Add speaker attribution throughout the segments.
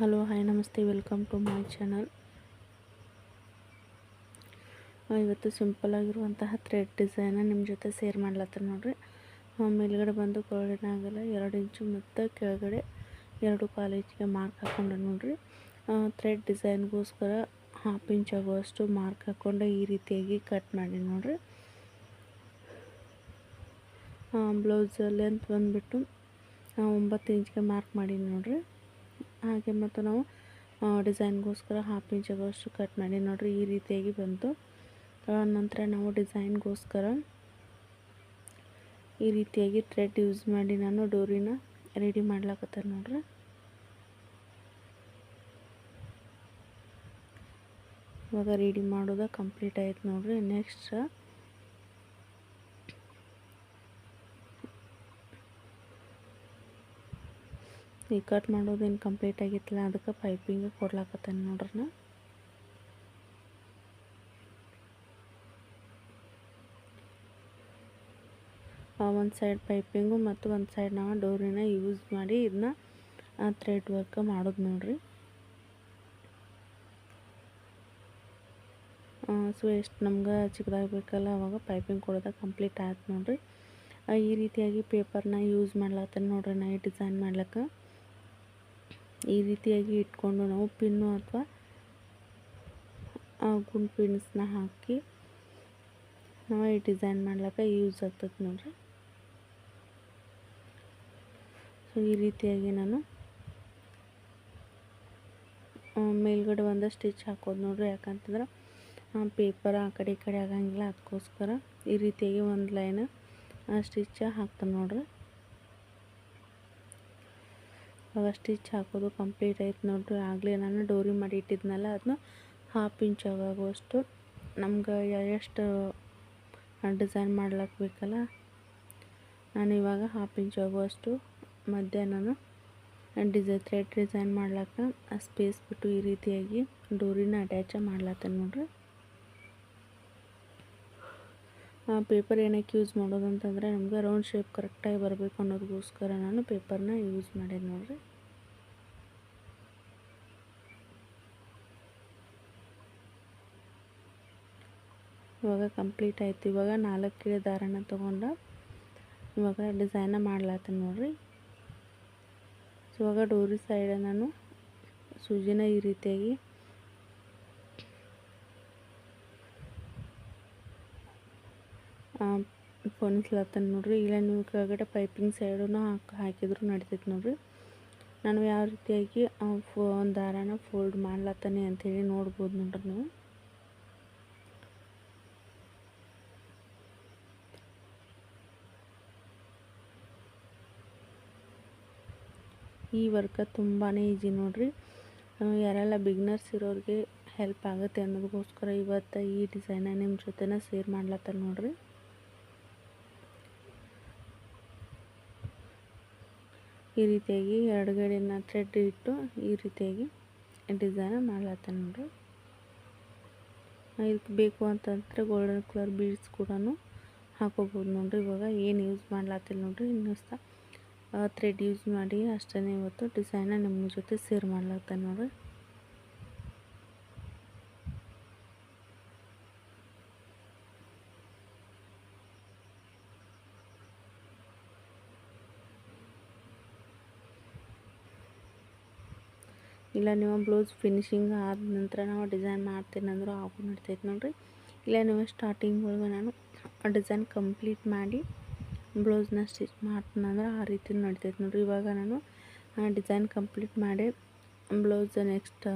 Speaker 1: Hello, hi, ನಮಸ್ತೆ, welcome to my channel. ಇವತ್ತು simple ಆಗಿರುವಂತಹ ಥ್ರೆಡ್ ಡಿಸೈನ ನಿಮ್ಮ ಜೊತೆ ಸೇರ್ ಮಾಡ್ಲತ್ತ ನೋಡ್ರಿ. ಮೇಲ್ಗಡೆ ಬಂದು ಕೊರಳಿನಾಗಲ್ಲ ಎರಡು ಇಂಚು ಮತ್ತು ಕೆಳಗಡೆ ಎರಡು ಕಾಲೇಜಿಗೆ ಮಾರ್ಕ್ ಹಾಕೊಂಡೆ ನೋಡ್ರಿ. ಥ್ರೆಡ್ ಡಿಸೈನ್ಗೋಸ್ಕರ ಹಾಫ್ ಇಂಚ್ ಆಗುವಷ್ಟು ಮಾರ್ಕ್ ಹಾಕ್ಕೊಂಡು ಈ ರೀತಿಯಾಗಿ ಕಟ್ ಮಾಡಿ ನೋಡ್ರಿ. ಬ್ಲೌಸ್ ಲೆಂತ್ ಬಂದುಬಿಟ್ಟು ಒಂಬತ್ತು ಇಂಚ್ಗೆ ಮಾರ್ಕ್ ಮಾಡಿ ನೋಡ್ರಿ. ಹಾಗೆ ಮತ್ತು ನಾವು ಡಿಸೈನ್ಗೋಸ್ಕರ ಹಾಫ್ ಇಂಚ್ ಆಗೋಷ್ಟು ಕಟ್ ಮಾಡಿ ನೋಡ್ರಿ ಈ ರೀತಿಯಾಗಿ ಬಂತು. ನಂತರ ನಾವು ಡಿಸೈನ್ಗೋಸ್ಕರ ಈ ರೀತಿಯಾಗಿ ಥ್ರೆಡ್ ಯೂಸ್ ಮಾಡಿ ನಾನು ಡೋರಿನ ರೆಡಿ ಮಾಡ್ಲಾಕತ್ತ ನೋಡ್ರಿ. ಇವಾಗ ರೆಡಿ ಮಾಡೋದು ಕಂಪ್ಲೀಟ್ ಆಯ್ತು ನೋಡ್ರಿ. ನೆಕ್ಸ್ಟ್ ಈ ಕಟ್ ಮಾಡೋದೇನು ಕಂಪ್ಲೀಟ್ ಆಗಿತ್ತಲ್ಲ, ಅದಕ್ಕೆ ಪೈಪಿಂಗ್ ಕೊಡ್ಲಾಕತ್ತೇನೆ ನಾ. ಒಂದು ಸೈಡ್ ಪೈಪಿಂಗು ಮತ್ತು ಒಂದು ಸೈಡ್ ನಾವು ಡೋರಿನ ಯೂಸ್ ಮಾಡಿ ಇದನ್ನ ಥ್ರೆಡ್ ವರ್ಕ್ ಮಾಡೋದು ನೋಡ್ರಿ. ಸೊ ಎಷ್ಟು ನಮ್ಗೆ ಚಿಕ್ಕದಾಗಿ ಬೇಕಲ್ಲ, ಅವಾಗ ಪೈಪಿಂಗ್ ಕೊಡೋದ ಕಂಪ್ಲೀಟ್ ಆಯ್ತು ನೋಡ್ರಿ. ಈ ರೀತಿಯಾಗಿ ಪೇಪರ್ನ ಯೂಸ್ ಮಾಡ್ಲತ್ತೇನೆ ನೋಡ್ರಿ ನಾ, ಈ ಡಿಸೈನ್ ಮಾಡ್ಲಿಕ್ಕೆ. ಈ ರೀತಿಯಾಗಿ ಇಟ್ಕೊಂಡು ನಾವು ಪಿನ್ನು ಅಥವಾ ಗುಂಡ್ ಪಿನ್ಸ್ನ ಹಾಕಿ ನಾವು ಈ ಡಿಸೈನ್ ಮಾಡ್ಲಿಕ್ಕೆ ಯೂಸ್ ಆಗ್ತದೆ ನೋಡ್ರಿ. ಸೊ ಈ ರೀತಿಯಾಗಿ ನಾನು ಮೇಲ್ಗಡೆ ಒಂದು ಸ್ಟಿಚ್ ಹಾಕೋದು ನೋಡ್ರಿ. ಯಾಕಂತಂದ್ರೆ ಪೇಪರ್ ಆ ಕಡೆ ಈ ಕಡೆ ಆಗಂಗಿಲ್ಲ, ಅದಕ್ಕೋಸ್ಕರ ಈ ರೀತಿಯಾಗಿ ಒಂದು ಲೈನ್ ಸ್ಟಿಚ್ ಹಾಕ್ತಾನೆ ನೋಡ್ರಿ. ಇವಾಗ ಸ್ಟಿಚ್ ಹಾಕೋದು ಕಂಪ್ಲೀಟ್ ಆಯ್ತು ನೋಡ್ರಿ. ಆಗಲೇ ನಾನು ಡೋರಿ ಮಾಡಿ ಇಟ್ಟಿದ್ನಲ್ಲ ಅದನ್ನ ಹಾಫ್ ಇಂಚ್ ಆಗುವಷ್ಟು ನಮ್ಗೆ ಎಷ್ಟು ಡಿಸೈನ್ ಮಾಡ್ಲಕ್ಕೆ ಬೇಕಲ್ಲ, ನಾನು ಇವಾಗ ಹಾಫ್ ಇಂಚ್ ಆಗುವಷ್ಟು ಮಧ್ಯ ನಾನು ಡಿಸೈ ಥ್ರೆಡ್ ಡಿಸೈನ್ ಮಾಡ್ಲಿಕ್ಕೆ ಸ್ಪೇಸ್ ಬಿಟ್ಟು ಈ ರೀತಿಯಾಗಿ ಡೋರಿನ ಅಟ್ಯಾಚ ಮಾಡ್ಲತ್ತೇನೆ ನೋಡ್ರಿ. ಪೇಪರ್ ಏನಕ್ಕೆ ಯೂಸ್ ಮಾಡೋದು ಅಂತಂದರೆ ನಮಗೆ ರೌಂಡ್ ಶೇಪ್ ಕರೆಕ್ಟಾಗಿ ಬರಬೇಕು ಅನ್ನೋದಕ್ಕೋಸ್ಕರ ನಾನು ಪೇಪರ್ನ ಯೂಸ್ ಮಾಡಿದೆ ನೋಡಿರಿ. ಇವಾಗ ಕಂಪ್ಲೀಟ್ ಆಯ್ತು. ಇವಾಗ ನಾಲ್ಕು ಕಿಳಿ ದಾರನ ತೊಗೊಂಡು ಇವಾಗ ಡಿಸೈನ ಮಾಡ್ಲಾತೀನಿ ನೋಡಿರಿ. ಇವಾಗ ಡೋರಿ ಸೈಡ್ ನಾನು ಸೂಜಿನ ಈ ರೀತಿಯಾಗಿ ಪೊನಿಸ್ಲತ್ತನ ನೋಡ್ರಿ. ಇಲ್ಲ, ನೀವು ಕೆಳಗಡೆ ಪೈಪಿಂಗ್ ಸೈಡನ್ನು ಹಾಕಿ, ಹಾಕಿದ್ರು ನಡಿತೈತೆ ನೋಡ್ರಿ. ನಾನು ಯಾವ ರೀತಿಯಾಗಿ ಫೋ, ಒಂದು ದಾರಾನ ಫೋಲ್ಡ್ ಮಾಡ್ಲತ್ತಾನೆ ಅಂಥೇಳಿ ನೋಡ್ಬೋದು ನೋಡ್ರಿ ನೀವು. ಈ ವರ್ಕ ತುಂಬಾ ಈಜಿ ನೋಡ್ರಿ. ಯಾರೆಲ್ಲ ಬಿಗ್ನರ್ಸ್ ಇರೋರಿಗೆ ಹೆಲ್ಪ್ ಆಗುತ್ತೆ ಅನ್ನೋದಕ್ಕೋಸ್ಕರ ಇವತ್ತು ಈ ಡಿಸೈನ ನಿಮ್ಮ ಜೊತೆನ ಶೇರ್ ಮಾಡ್ಲತ್ತಾರ ನೋಡ್ರಿ. ಈ ರೀತಿಯಾಗಿ ಎರಡುಗಡೆನ ಥ್ರೆಡ್ ಇಟ್ಟು ಈ ರೀತಿಯಾಗಿ ಡಿಸೈನ ಮಾಡ್ಲತ್ತಾನ ನೋಡ್ರಿ. ಇದಕ್ಕೆ ಬೇಕು ಅಂತಂದರೆ ಗೋಲ್ಡನ್ ಕಲರ್ ಬೀಡ್ಸ್ ಕೂಡ ಹಾಕೋಬೋದು ನೋಡ್ರಿ. ಇವಾಗ ಏನು ಯೂಸ್ ಮಾಡ್ಲತ್ತಿಲ್ಲ ನೋಡ್ರಿ ಇನ್ನು ಸಹ ಥ್ರೆಡ್ ಯೂಸ್ ಮಾಡಿ ಅಷ್ಟೇ ಇವತ್ತು ಡಿಸೈನ ನಿಮ್ಮ ಜೊತೆ ಶೇರ್ ಮಾಡ್ಲತ್ತಾನೆ ನೋಡ್ರಿ. ಇಲ್ಲ, ನೀವು ಬ್ಲೌಸ್ ಫಿನಿಶಿಂಗ್ ಆದ ನಂತರ ನಾವು ಡಿಸೈನ್ ಮಾಡ್ತೀನಂದ್ರೂ ಆಗು ನಡ್ತೈತೆ ನೋಡಿರಿ. ಇಲ್ಲ, ನೀವು ಸ್ಟಾರ್ಟಿಂಗ್ ಒಳಗೆ ನಾನು ಡಿಸೈನ್ ಕಂಪ್ಲೀಟ್ ಮಾಡಿ ಬ್ಲೌಸ್ನ ಸ್ಟಿಚ್ ಮಾಡ್ತೀನಂದ್ರೆ ಆ ರೀತಿ ನಡ್ತೈತೆ ನೋಡಿರಿ. ಇವಾಗ ನಾನು ಡಿಸೈನ್ ಕಂಪ್ಲೀಟ್ ಮಾಡಿ ಬ್ಲೌಸ್ ನೆಕ್ಸ್ಟ್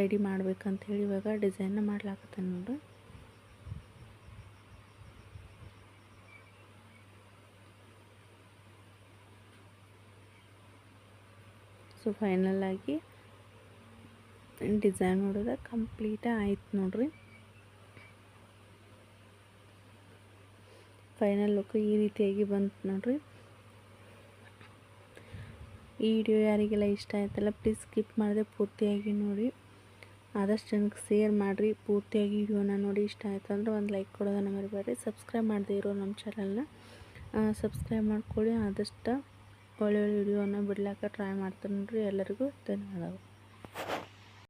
Speaker 1: ರೆಡಿ ಮಾಡ್ಬೇಕಂತ ಹೇಳಿ ಇವಾಗ ಡಿಸೈನ್ನ ಮಾಡ್ಲಾಕತ್ತೇನೆ ನೋಡಿರಿ. ಸೊ ಫೈನಲ್ ಆಗಿ ಡಿಸೈನ್ ನೋಡಿದ್ರೆ ಕಂಪ್ಲೀಟ ಆಯ್ತು ನೋಡ್ರಿ. ಫೈನಲ್ ಲುಕ್ ಈ ರೀತಿಯಾಗಿ ಬಂತು ನೋಡ್ರಿ. ಈ ವಿಡಿಯೋ ಯಾರಿಗೆಲ್ಲ ಇಷ್ಟ ಆಯ್ತಲ್ಲ ಪ್ಲೀಸ್ ಸ್ಕಿಪ್ ಮಾಡದೆ ಪೂರ್ತಿಯಾಗಿ ನೋಡಿ. ಆದಷ್ಟು ಜನಕ್ಕೆ ಶೇರ್ ಮಾಡಿರಿ, ಪೂರ್ತಿಯಾಗಿ ವಿಡಿಯೋನ ನೋಡಿ ಇಷ್ಟ ಆಯ್ತು ಅಂದ್ರೆ ಒಂದು ಲೈಕ್ ಕೊಡೋದನ್ನು ಮರಿಬೇಡ್ರಿ. ಸಬ್ಸ್ಕ್ರೈಬ್ ಮಾಡದೇ ಇರೋ ನಮ್ಮ ಚಾನಲ್ನ ಸಬ್ಸ್ಕ್ರೈಬ್ ಮಾಡ್ಕೊಳ್ಳಿ ಆದಷ್ಟು ಒಳ್ಳೆ ಒಳ್ಳೆ ವಿಡಿಯೋನ ಬಿಡ್ಲಾಕ ಟ್ರೈ ಮಾಡ್ತೀನಿ ನೋಡ್ರಿ. ಎಲ್ಲರಿಗೂ ಧನ್ಯವಾದಗಳು.